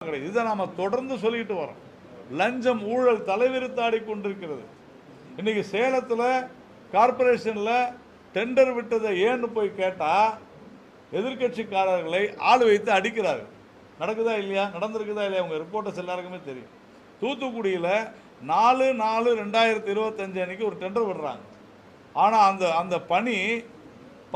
இதை நாம தொடர்ந்து சொல்லிட்டு வரோம் லஞ்சம் ஊழல் தலைவிரித்தாடி கொண்டிருக்கிறது இன்னைக்கு சேலத்தில் கார்ப்பரேஷன்ல டெண்டர் விட்டதை ஏன்னு போய் கேட்டா எதிர்க்கட்சிக்காரர்களை ஆள் வைத்து அடிக்கிறார்கள். நடக்குதா இல்லையா? நடந்திருக்குதா இல்லையா? உங்க ரிப்போர்ட்டர்ஸ் எல்லாருக்குமே தெரியும். தூத்துக்குடியில் நாலு நாலு ரெண்டாயிரத்தி இருபத்தஞ்சு அன்னைக்கு ஒரு டெண்டர் விடுறாங்க. ஆனால் அந்த அந்த பணி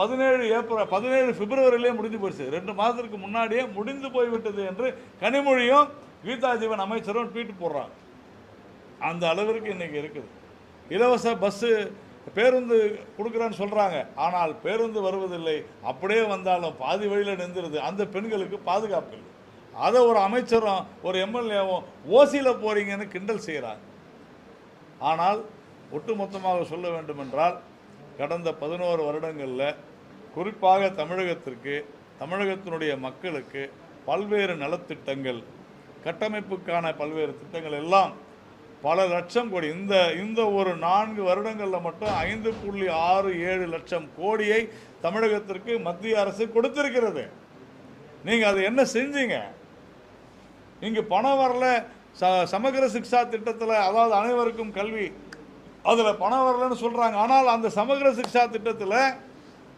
பதினேழு ஏப்ரல் பதினேழு பிப்ரவரியிலே முடிஞ்சு போயிடுச்சு. ரெண்டு மாதத்துக்கு முன்னாடியே முடிந்து போய்விட்டது என்று கனிமொழியும் கீதாஜீவன் அமைச்சரும் ட்வீட் போடுறாங்க. அந்த அளவிற்கு இன்றைக்கி இருக்குது. இலவச பஸ்ஸு பேருந்து கொடுக்குறேன்னு சொல்கிறாங்க ஆனால் பேருந்து வருவதில்லை. அப்படியே வந்தாலும் பாதி வழியில் நின்றுருது அந்த பெண்களுக்கு பாதுகாப்பு இல்லை. அதை ஒரு அமைச்சரும் ஒரு எம்எல்ஏவும் ஓசியில் போகிறீங்கன்னு கிண்டல் செய்கிறாங்க ஆனால் ஒட்டுமொத்தமாக சொல்ல வேண்டுமென்றால் கடந்த பதினோரு வருடங்களில் குறிப்பாக தமிழகத்திற்கு தமிழகத்தினுடைய மக்களுக்கு பல்வேறு நலத்திட்டங்கள் கட்டமைப்புக்கான பல்வேறு திட்டங்கள் எல்லாம் பல லட்சம் கோடி இந்த இந்த ஒரு நான்கு வருடங்களில் மட்டும் ஐந்து புள்ளி ஆறு ஏழு லட்சம் கோடியை தமிழகத்திற்கு மத்திய அரசு கொடுத்திருக்கிறது. நீங்கள் அது என்ன செஞ்சீங்க? இங்கே பணம் வரல ச சமகர சிக்ஷா திட்டத்தில் அதாவது அனைவருக்கும் கல்வி அதில் பணம் வரலன்னு சொல்கிறாங்க ஆனால் அந்த சமகர சிக்ஷா திட்டத்தில்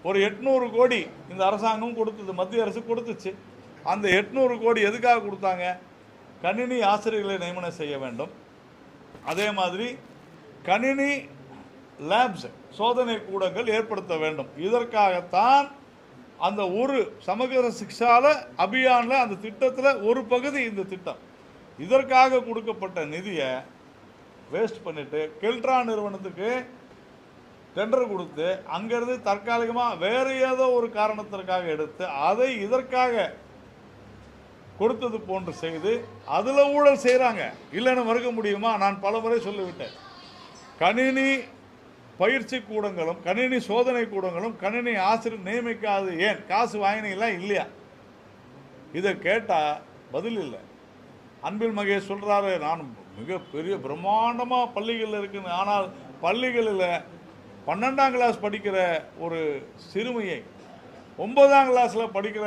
ஒரு எட்நூறு கோடி இந்த அரசாங்கம் கொடுத்தது மத்திய அரசு கொடுத்துச்சு. அந்த எட்நூறு கோடி எதுக்காக கொடுத்தாங்க? கணினி ஆசிரியர்களை நியமனம் செய்ய வேண்டும். அதே மாதிரி கணினி லேப்ஸ் சோதனை கூடங்கள் ஏற்படுத்த வேண்டும். இதற்காகத்தான் அந்த ஒரு சமகர சிக்ஷால அபியானில் அந்த திட்டத்தில் ஒரு பகுதி இந்த திட்டம். இதற்காக கொடுக்கப்பட்ட நிதியை வேஸ்ட் பண்ணிட்டு கெல்ட்ரா நிறுவனத்துக்கு டெண்டர் கொடுத்து அங்கேருந்து தற்காலிகமாக வேறு ஏதோ ஒரு காரணத்திற்காக எடுத்து அதை இதற்காக கொடுத்தது போன்று செய்து அதில் ஊழல் செய்கிறாங்க இல்லைன்னு மறுக்க முடியுமா? நான் பல முறை சொல்லிவிட்டேன். கணினி பயிற்சி கூடங்களும் கணினி சோதனை கூடங்களும் கணினி ஆசிரியர் நியமிக்காது ஏன்? காசு வாங்கினீங்களா? இல்லையா? இதை கேட்டால் பதில் இல்லை. அன்பில் மகேஷ் சொல்கிறாரு நான் மிகப்பெரிய பிரம்மாண்டமாக பள்ளிகளில் இருக்குன்னு. ஆனால் பள்ளிகளில் பன்னெண்டாம் கிளாஸ் படிக்கிற ஒரு சிறுமியை ஒன்பதாம் கிளாஸில் படிக்கிற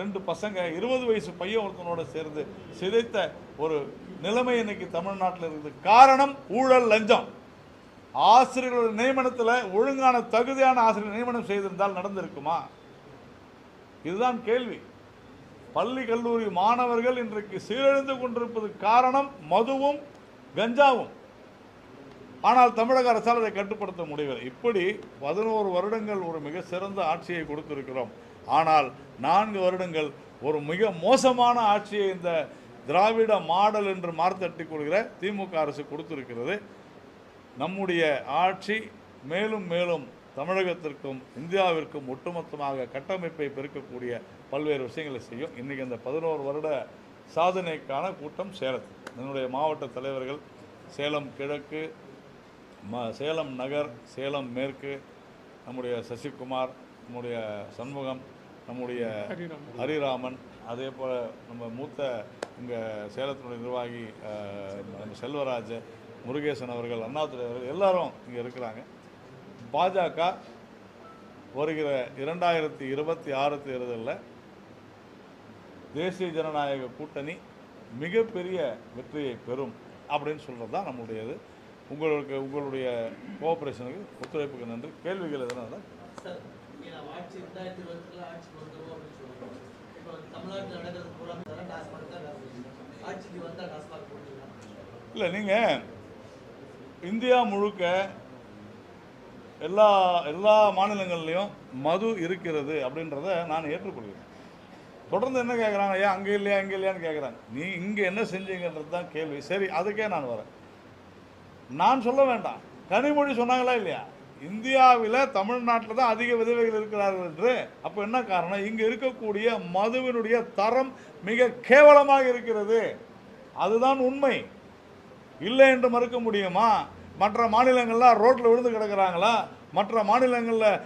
ரெண்டு பசங்க இருபது வயசு பையன் ஒருத்தனோட சேர்ந்து சிதைத்த ஒரு நிலைமை இன்னைக்கு தமிழ்நாட்டில் இருக்குது. காரணம் ஊழல் லஞ்சம். ஆசிரியர்களோட நியமனத்தில் ஒழுங்கான தகுதியான ஆசிரியர் நியமனம் செய்திருந்தால் நடந்திருக்குமா? இதுதான் கேள்வி. பள்ளி கல்லூரி மாணவர்கள் இன்றைக்கு சீரழிந்து கொண்டிருப்பது காரணம் மதுவும் கஞ்சாவும். ஆனால் தமிழக அரசால் அதை கட்டுப்படுத்த முடியவில்லை. இப்படி பதினோரு வருடங்கள் ஒரு மிக சிறந்த ஆட்சியை கொடுத்திருக்கிறோம். ஆனால் நான்கு வருடங்கள் ஒரு மிக மோசமான ஆட்சியை இந்த திராவிட மாடல் என்று மார்த்தட்டி கொள்கிற திமுக அரசு கொடுத்திருக்கிறது. நம்முடைய ஆட்சி மேலும் மேலும் தமிழகத்திற்கும் இந்தியாவிற்கும் ஒட்டுமொத்தமாக கட்டமைப்பை பெருக்கக்கூடிய பல்வேறு விஷயங்களை செய்யும். இன்றைக்கி இந்த பதினோரு வருட சாதனைக்கான கூட்டம் சேலத்தில். என்னுடைய மாவட்ட தலைவர்கள் சேலம் கிழக்கு ம சேலம் நகர் சேலம் மேற்கு நம்முடைய சசிகுமார் நம்முடைய சண்முகம் நம்முடைய ஹரிராமன். அதே போல் நம்ம மூத்த இங்கே சேலத்தினுடைய நிர்வாகி நம்ம செல்வராஜ் முருகேசன் அவர்கள் அண்ணாதுரை அவர்கள் எல்லாரும் இங்கே இருக்கிறாங்க. பாஜக வருகிற இரண்டாயிரத்தி இருபத்தி ஆறு தேர்தலில் தேசிய ஜனநாயக கூட்டணி மிகப்பெரிய வெற்றியை பெறும் அப்படின்னு சொல்கிறது தான் நம்முடையது. உங்களுக்கு உங்களுடைய கோஆப்ரேஷனுக்கு ஒத்துழைப்புக்கு நன்றி. கேள்விகள் எதனா தான் இல்லை நீங்கள் இந்தியா முழுக்க எல்லா எல்லா மாநிலங்கள்லையும் மது இருக்கிறது அப்படின்றத நான் ஏற்றுக்கொள்கிறேன். தொடர்ந்து என்ன கேட்குறாங்க ஏன் அங்கே இல்லையா அங்கே இல்லையான்னு கேட்குறாங்க நீ இங்கே என்ன செஞ்சீங்கன்றது தான் கேள்வி. சரி அதுக்கே நான் வரேன். நான் சொல்ல வேண்டாம். கனிமொழி சொன்னாங்களா இல்லையா? இந்தியாவில் தமிழ்நாட்டில் தான் அதிக விதவைகள் இருக்கிறார்கள் என்று. அப்போ என்ன காரணம்? இங்கே இருக்கக்கூடிய மதுவினுடைய தரம் மிக கேவலமாக இருக்கிறது. அதுதான் உண்மை. இல்லை என்று மறுக்க முடியுமா? மற்ற மாநிலங்கள்லாம் ரோட்டில் விழுந்து கிடக்கிறாங்களா? மற்ற மாநிலங்களில்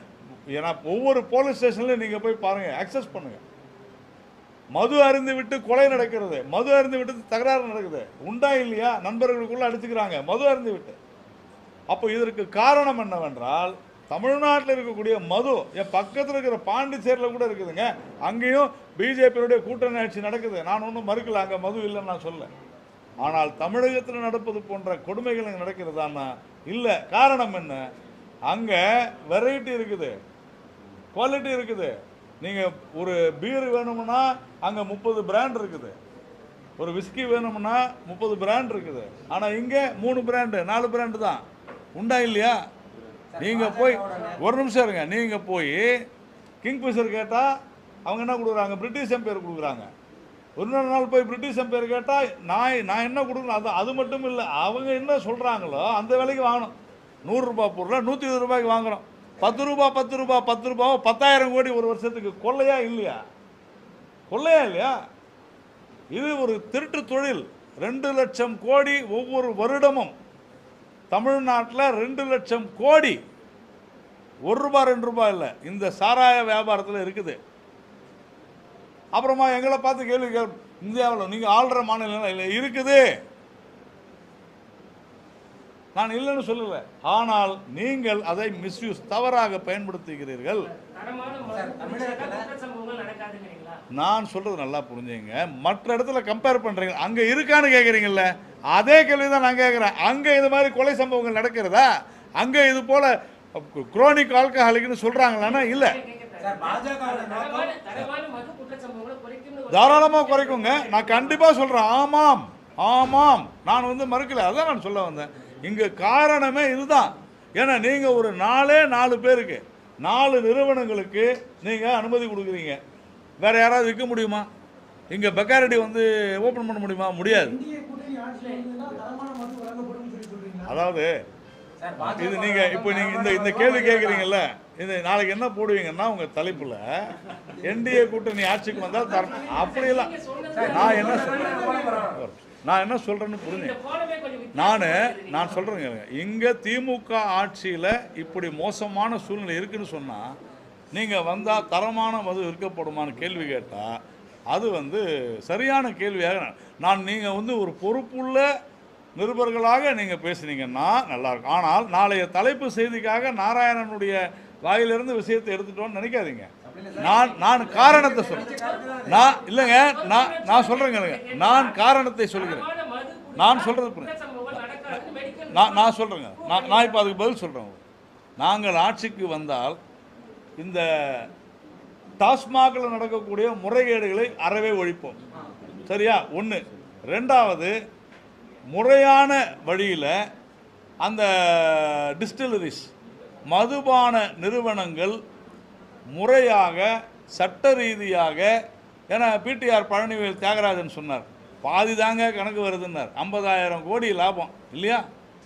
ஏன்னா ஒவ்வொரு போலீஸ் ஸ்டேஷன்லையும் நீங்கள் போய் பாருங்கள் அக்சஸ் பண்ணுங்கள் மது அருந்து விட்டு கொலை நடக்கிறது. மது அருந்து விட்டு தகராறு நடக்குது. உண்டா இல்லையா? நண்பர்களுக்குள்ள அடிச்சுக்கிறாங்க. மது அருந்து விட்டு. அப்போ இதற்கு காரணம் என்னவென்றால் தமிழ்நாட்டில் இருக்கக்கூடிய மது என் பக்கத்தில் இருக்கிற பாண்டிச்சேரியில் கூட இருக்குதுங்க. அங்கேயும் பிஜேபியுடைய கூட்டணி ஆட்சி நடக்குது. நான் ஒன்றும் மறுக்கல. அங்கே மது இல்லைன்னு நான் சொல்ல ஆனால் தமிழகத்தில் நடப்பது போன்ற கொடுமைகள் அங்கே நடக்கிறதான்னா இல்லை. காரணம் என்ன? அங்கே வெரைட்டி இருக்குது. குவாலிட்டி இருக்குது. நீங்கள் ஒரு பீர் வேணும்னா அங்கே முப்பது பிராண்ட் இருக்குது. ஒரு விஸ்கி வேணும்னா முப்பது பிராண்ட் இருக்குது. ஆனால் இங்கே மூணு பிராண்டு நாலு பிராண்டு தான். உண்டா இல்லையா? நீங்கள் போய் ஒரு நிமிஷம் இருங்க. நீங்கள் போய் கிங்ஃபிஷர் கேட்டால் அவங்க என்ன கொடுக்குறாங்க? பிரிட்டிஷ் எம்பையர் கொடுக்குறாங்க. இன்னொரு நாள் போய் பிரிட்டிஷ் எம்பையர் கேட்டால் நான் நான் என்ன கொடுக்கணும்? அது அது மட்டும் இல்லை. அவங்க என்ன சொல்கிறாங்களோ அந்த விலைக்கு வாங்கணும். நூறுரூபா பொருளை நூற்றி இருபது ரூபாய்க்கு வாங்குறோம். பத்து ரூபா பத்து ரூபா பத்து ரூபாவோ பத்தாயிரம் கோடி ஒரு வருஷத்துக்கு கொள்ளையா இல்லையா? கொள்ளையா இல்லையா? இது ஒரு திருட்டு தொழில். ரெண்டு லட்சம் கோடி ஒவ்வொரு வருடமும் தமிழ்நாட்டில் ரெண்டு லட்சம் கோடி. ஒரு ரூபாய் ரெண்டு ரூபாய் இல்லை. இந்த சாராய வியாபாரத்தில் இருக்குது. அப்புறமா எங்களை பார்த்து கேள்வி கேள் இந்தியாவில் நீங்கள் ஆள்ற மாநிலம் இல்லை இருக்குது. நான் இல்லைன்னு சொல்லலை. ஆனால் நீங்கள் அதை மிஸ்யூஸ் தவறாக பயன்படுத்துகிறீர்கள். நான் சொல்றது நல்லா புரிஞ்சுங்க. மற்ற இடத்துல கம்பேர் பண்றீங்க. அங்க இருக்கான்னு கேக்குறீங்கல்ல? அதே கேள்வி தான் நான் கேட்குறேன் அங்க இது மாதிரி கொலை சம்பவங்கள் நடக்கிறதா? அங்க இது போல குரோனிக் ஆல்கஹாலிக்னு சொல்றாங்களான்னா இல்ல. சார், பாஜகவோட நோக்கம் தரமான- தரமான மது குற்ற சம்பவங்களை குறைக்கும்னு ஒரு- தாராளமா குறைக்குங்க. நான் கண்டிப்பா சொல்றேன். ஆமாம். ஆமாம். நான் வந்து மறுக்கல. அதான் நான் சொல்ல வந்தேன். இங்க காரணமே இதுதான். ஏன்னா நீங்க ஒரு நாலே நாலு பேருக்கு நாலு நிறுவனங்களுக்கு நீங்க அனுமதி கொடுக்குறீங்க. வேற யாராவது விற்க முடியுமா? இங்க பெக்காரடி வந்து ஓபன் பண்ண முடியுமா? முடியாது. அதாவது இது நீங்க இப்போ நீங்க இந்த இந்த கேள்வி கேட்குறீங்கல்ல இது நாளைக்கு என்ன போடுவீங்கன்னா உங்க தலைப்புல என்டிஏ கூட்டணி ஆட்சிக்கு வந்தால் தரணும் அப்படியெல்லாம். நான் என்ன சொல்றேன் நான் என்ன சொல்றேன்னு புரிஞ்சு நான். நான் சொல்றேங்க இங்க திமுக ஆட்சியில இப்படி மோசமான சூழ்நிலை இருக்குன்னு சொன்னா நீங்க வந்தா தரமான மது விற்கப்படுமான்னு கேள்வி கேட்டா அது வந்து சரியான கேள்வியாக நான்- நான் நீங்க வந்து ஒரு பொறுப்புள்ள நிருபர்களாக நீங்க பேசுனீங்கன்னா நல்லா இருக்கும். ஆனால் நாளைய தலைப்பு செய்திக்காக நாராயணனுடைய வாயிலிருந்து விஷயத்தை எடுத்துட்டோம்னு நினைக்காதீங்க. நான் நான் காரணத்தை சொல்றேன். நான் இல்லைங்க நான் நான் சொல்றேங்க நான் காரணத்தை சொல்கிறேன். நான் சொல்றது நான் நான் சொல்கிறேங்க நான் நான் இப்போ அதுக்கு பதில் சொல்கிறேன் நாங்கள் ஆட்சிக்கு வந்தால் இந்த டாஸ்மாகில் நடக்கக்கூடிய முறைகேடுகளை அறவே ஒழிப்போம். சரியா? ஒன்று ரெண்டாவது முறையான வழியில் அந்த டிஸ்டிலரிஸ் மதுபான நிறுவனங்கள் முறையாக சட்ட ரீதியாக ஏன்னா பிடிஆர் பழனிவேல் தியாகராஜன் சொன்னார் பாதி தாங்க கணக்கு வருதுன்னார். ஐம்பதாயிரம் கோடி லாபம் இல்லையா?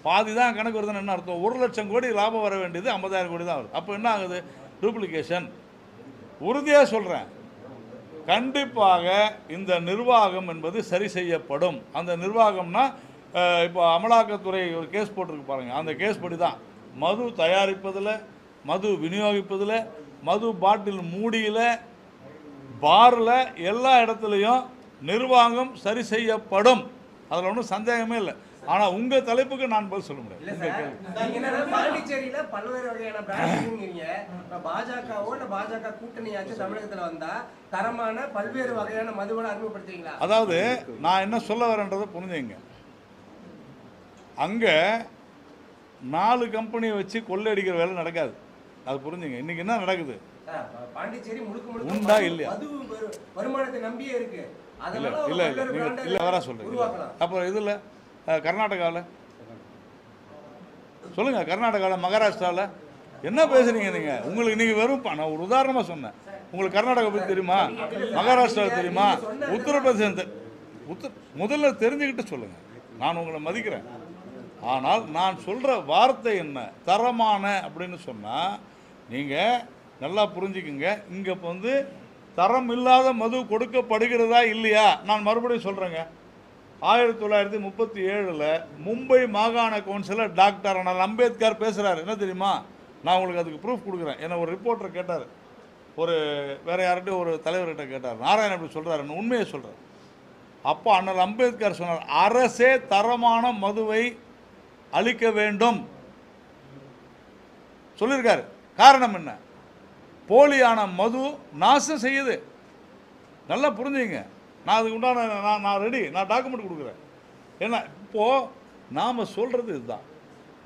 பாதி தான் கணக்கு வருதுன்னு என்ன அர்த்தம்? ஒரு லட்சம் கோடி லாபம் வர வேண்டியது ஐம்பதாயிரம் கோடி தான் வருது. அப்போ என்ன ஆகுது? டூப்ளிகேஷன் உறுதியாக சொல்கிறேன் கண்டிப்பாக இந்த நிர்வாகம் என்பது சரி செய்யப்படும். அந்த நிர்வாகம்னா இப்போ அமலாக்கத்துறை ஒரு கேஸ் போட்டிருக்கு பாருங்கள் அந்த கேஸ் படி தான் மது தயாரிப்பதில் மது விநியோகிப்பதில் மது பாட்டில் மூடியில் பாரில் எல்லா இடத்துலையும் நிர்வாகம் சரி செய்யப்படும். அதில் ஒன்றும் சந்தேகமே இல்லை. ஆனால் உங்கள் தலைப்புக்கு நான் பதில் சொல்ல முடியாது. பாண்டிச்சேரியில பல்வேறு வகையான பாஜகவோ இல்ல பாஜக கூட்டணி ஆட்சி தமிழகத்துல வந்தா தரமான பல்வேறு வகையான மதுவை அறிமுகப்படுத்துவீங்களா? அதாவது நான் என்ன சொல்ல வரேன்றதை புரிஞ்சுங்க. அங்கே நாலு கம்பெனியை வச்சு கொள்ளையடிக்கிற வேலை நடக்காது. அது புரிஞ்சுங்க. இன்னைக்கு என்ன நடக்குது? சார், பாண்டிச்சேரி முழுக்க உண்டா இல்லையா? வருமானத்தை நம்பியே இருக்கு. இல்லை இல்லை இல்லை நீங்கள் இல்லை வர சொல்கிறீங்க அப்புறம் இதில் கர்நாடகாவில் சொல்லுங்கள் கர்நாடகாவில் மகாராஷ்டிராவில் என்ன பேசுறீங்க நீங்கள் உங்களுக்கு நீங்கள் வெறும் நான் ஒரு உதாரணமாக சொன்னேன். உங்களுக்கு கர்நாடகா பற்றி தெரியுமா? மகாராஷ்டிரா தெரியுமா? உத்தரப்பிரதேசம் உத்தர முதல்ல தெரிஞ்சுக்கிட்டு சொல்லுங்கள் நான் உங்களை மதிக்கிறேன். ஆனால் நான் சொல்கிற வார்த்தை என்ன? தரமான அப்படின்னு சொன்னால் நீங்கள் நல்லா புரிஞ்சுக்குங்க. இங்கே வந்து தரம் இல்லாத மது கொடுக்கப்படுகிறதா இல்லையா? நான் மறுபடியும் சொல்கிறேங்க ஆயிரத்தி தொள்ளாயிரத்தி முப்பத்தி ஏழில் மும்பை மாகாண கவுன்சிலர் டாக்டர் அண்ணல் அம்பேத்கர் பேசுகிறாரு என்ன தெரியுமா? நான் உங்களுக்கு அதுக்கு ப்ரூஃப் கொடுக்குறேன். என்னை ஒரு ரிப்போர்ட்டர் கேட்டார். ஒரு வேறு யார்கிட்டையும் ஒரு தலைவர்கிட்ட கேட்டார். நாராயணன் அப்படி சொல்கிறாருன்னு உண்மையை சொல்கிறார் அப்போ அண்ணல் அம்பேத்கர் சொன்னார் அரசே தரமான மதுவை அளிக்க வேண்டும். சொல்லியிருக்காரு. காரணம் என்ன? போலியான மது நாசம் செய்யுது. நல்லா புரிஞ்சுங்க. நான் அதுக்கு உண்டான நான் நான் ரெடி நான் டாக்குமெண்ட் கொடுக்குறேன். ஏன்னா இப்போது நாம் சொல்கிறது இதுதான்.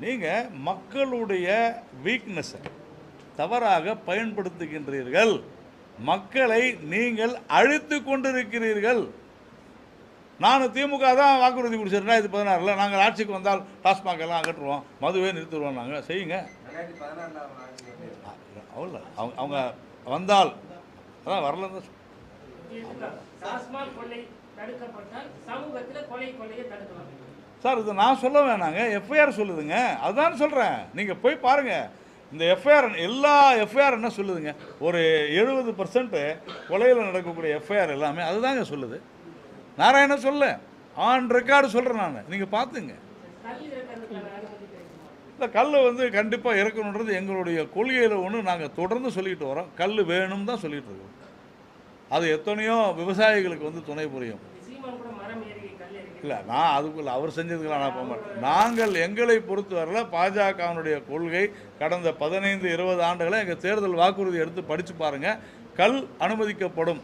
நீங்கள் மக்களுடைய வீக்னஸை தவறாக பயன்படுத்துகின்றீர்கள். மக்களை நீங்கள் அழித்து கொண்டிருக்கிறீர்கள். நான் திமுக தான் வாக்குறுதி கொடுத்தேன் ரெண்டாயிரத்தி பதினாறில் நாங்கள் ஆட்சிக்கு வந்தால் டாஸ்மாக் எல்லாம் அகற்றுவோம் மதுவே நிறுத்திடுவோம் நாங்கள் செய்யுங்க. அவ்வளோ அவங்க அவங்க வந்தால் அதான் தடுக்கலாம். சார் இது நான் சொல்ல வேணாங்க. எஃப்ஐஆர் சொல்லுதுங்க. அதுதான் சொல்கிறேன் நீங்கள் போய் பாருங்கள் இந்த எஃப்ஐஆர் எல்லா எஃப்ஐஆர் என்ன சொல்லுதுங்க? ஒரு எழுபது பர்சன்ட் கொலையில் நடக்கக்கூடிய எஃப்ஐஆர் எல்லாமே அதுதாங்க சொல்லுது. நாராயண சொல்ல. ஆன் ரெக்கார்டு சொல்கிறேன் நான். நீங்கள் பார்த்துங்க இந்த கல் வந்து கண்டிப்பாக இறக்கணுன்றது எங்களுடைய கொள்கையில் ஒன்று நாங்கள் தொடர்ந்து சொல்லிட்டு வரோம். கல் வேணும் தான் சொல்லிகிட்டு இருக்கோம். அது எத்தனையோ விவசாயிகளுக்கு வந்து துணை புரியும். இல்லை நான் அதுக்குள்ள அவர் செஞ்சதுக்கெல்லாம் நான் போக மாட்டேன். நாங்கள் எங்களை பொறுத்தவரையில் பாஜகவினுடைய கொள்கை கடந்த பதினைந்து இருபது ஆண்டுகளை எங்கள் தேர்தல் வாக்குறுதி எடுத்து படித்து பாருங்கள் கல் அனுமதிக்கப்படும்.